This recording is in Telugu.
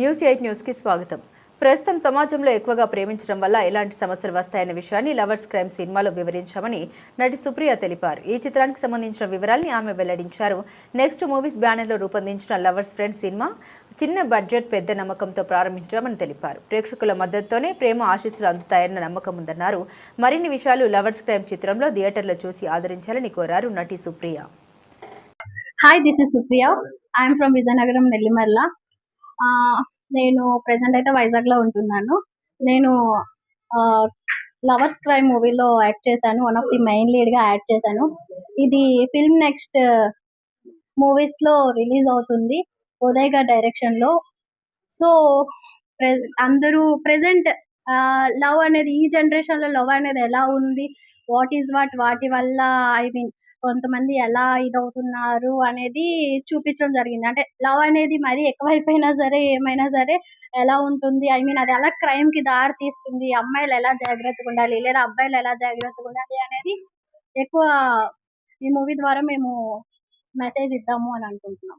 న్యూస్ ఎయిట్ న్యూస్కి స్వాగతం. ప్రస్తుతం సమాజంలో ఎక్కువగా ప్రేమించడం వల్ల ఎలాంటి సమస్యలు వస్తాయన్న విషయాన్ని లవర్స్ క్రైమ్ సినిమాలో వివరించామని నటి సుప్రియ తెలిపారు. ఈ చిత్రానికి సంబంధించిన వివరాల్ని ఆమె వెల్లడించారు. నెక్స్ట్ మూవీస్ బ్యానర్లో రూపొందించిన లవర్స్ ఫ్రెండ్ సినిమా చిన్న బడ్జెట్ పెద్ద నమ్మకంతో ప్రారంభించామని తెలిపారు. ప్రేక్షకుల మద్దతుతోనే ప్రేమ ఆశీస్సులు అందుతాయన్న నమ్మకం ఉందన్నారు. మరిన్ని విషయాలు లవర్స్ క్రైమ్ చిత్రంలో థియేటర్లో చూసి ఆదరించాలని కోరారు నటి Supriya. Hi this is Supriya I'm from Vizianagaram Nellimarla నేను ప్రజెంట్ అయితే వైజాగ్లో ఉంటున్నాను. నేను లవర్స్ క్రైమ్ మూవీలో యాక్ట్ చేశాను. వన్ ఆఫ్ ది మెయిన్ లీడ్గా యాక్ట్ చేశాను. ఇది ఫిల్మ్ నెక్స్ట్ మూవీస్లో రిలీజ్ అవుతుంది ఉదయ్ గారి డైరెక్షన్లో. సో ప్రె అందరూ ప్రజెంట్ లవ్ అనేది ఈ జనరేషన్లో లవ్ అనేది ఎలా ఉంది? What is what? వాటి వల్ల ఐ మీన్ కొంతమంది ఎలా ఇదవుతున్నారు అనేది చూపించడం జరిగింది. అంటే లవ్ అనేది మరీ ఎక్కువైపోయినా సరే ఏమైనా సరే ఎలా ఉంటుంది? ఐ మీన్ అది ఎలా క్రైమ్కి దారి తీస్తుంది? అమ్మాయిలు ఎలా జాగ్రత్తగా ఉండాలి? లేదా అబ్బాయిలు ఎలా జాగ్రత్తగా ఉండాలి అనేది ఎక్కువ ఈ మూవీ ద్వారా మేము మెసేజ్ ఇద్దాము అని అనుకుంటున్నాం.